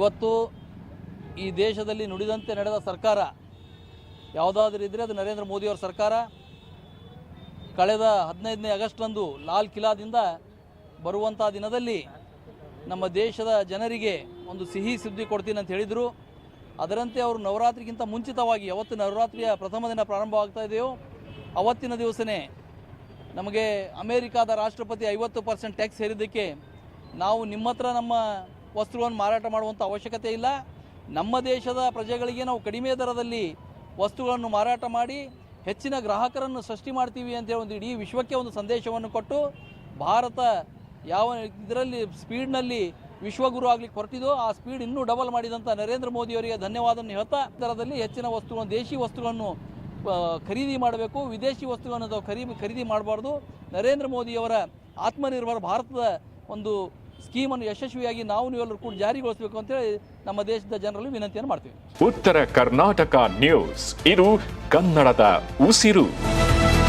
ಇವತ್ತು ಈ ದೇಶದಲ್ಲಿ ನುಡಿದಂತೆ ನಡೆದ ಸರ್ಕಾರ ಯಾವುದಾದ್ರೂ ಇದ್ದರೆ ಅದು ನರೇಂದ್ರ ಮೋದಿಯವರ ಸರ್ಕಾರ. ಕಳೆದ ಹದಿನೈದನೇ ಆಗಸ್ಟ್ರಂದು ಲಾಲ್ ಕಿಲಾದಿಂದ ಬರುವಂಥ ದಿನದಲ್ಲಿ ನಮ್ಮ ದೇಶದ ಜನರಿಗೆ ಒಂದು ಸಿಹಿ ಸುದ್ದಿ ಕೊಡ್ತೀನಿ ಅಂತ ಹೇಳಿದರು. ಅದರಂತೆ ಅವರು ನವರಾತ್ರಿಗಿಂತ ಮುಂಚಿತವಾಗಿ ಯಾವತ್ತು ನವರಾತ್ರಿಯ ಪ್ರಥಮ ದಿನ ಪ್ರಾರಂಭವಾಗ್ತಾ ಇದೆಯೋ ಅವತ್ತಿನ ದಿವಸನೇ ನಮಗೆ ಅಮೇರಿಕಾದ ರಾಷ್ಟ್ರಪತಿ ಐವತ್ತು ಪರ್ಸೆಂಟ್ ಟ್ಯಾಕ್ಸ್ ಹೇರಿದ್ದಕ್ಕೆ ನಾವು ನಿಮ್ಮ ಹತ್ರ ನಮ್ಮ ವಸ್ತುಗಳನ್ನು ಮಾರಾಟ ಮಾಡುವಂಥ ಅವಶ್ಯಕತೆ ಇಲ್ಲ. ನಮ್ಮ ದೇಶದ ಪ್ರಜೆಗಳಿಗೆ ನಾವು ಕಡಿಮೆ ದರದಲ್ಲಿ ವಸ್ತುಗಳನ್ನು ಮಾರಾಟ ಮಾಡಿ ಹೆಚ್ಚಿನ ಗ್ರಾಹಕರನ್ನು ಸೃಷ್ಟಿ ಮಾಡ್ತೀವಿ ಅಂತೇಳಿ ಒಂದು ಇಡೀ ವಿಶ್ವಕ್ಕೆ ಒಂದು ಸಂದೇಶವನ್ನು ಕೊಟ್ಟು ಭಾರತ ಯಾವ ಇದರಲ್ಲಿ ಸ್ಪೀಡ್ನಲ್ಲಿ ವಿಶ್ವಗುರು ಆಗ್ಲಿಕ್ಕೆ ಹೊರಟಿದೋ ಆ ಸ್ಪೀಡ್ ಇನ್ನೂ ಡಬಲ್ ಮಾಡಿದಂಥ ನರೇಂದ್ರ ಮೋದಿಯವರಿಗೆ ಧನ್ಯವಾದವನ್ನು ಹೇಳ್ತಾ, ದರದಲ್ಲಿ ಹೆಚ್ಚಿನ ವಸ್ತುಗಳನ್ನು, ದೇಶಿ ವಸ್ತುಗಳನ್ನು ಖರೀದಿ ಮಾಡಬೇಕು, ವಿದೇಶಿ ವಸ್ತುಗಳನ್ನು ಖರೀದಿ ಖರೀದಿ ಮಾಡಬಾರ್ದು. ನರೇಂದ್ರ ಮೋದಿಯವರ ಆತ್ಮನಿರ್ಭರ ಭಾರತದ ಒಂದು ಸ್ಕೀಮನ್ನು ಯಶಸ್ವಿಯಾಗಿ ನಾವು ನೀವೆಲ್ಲರೂ ಕೂಡ ಜಾರಿಗೊಳಿಸಬೇಕು ಅಂತೇಳಿ ನಮ್ಮ ದೇಶದ ಜನರಲ್ಲಿ ವಿನಂತಿಯನ್ನು ಮಾಡ್ತೀವಿ. ಉತ್ತರ ಕರ್ನಾಟಕ ನ್ಯೂಸ್. ಇದು ಕನ್ನಡದ ಉಸಿರು.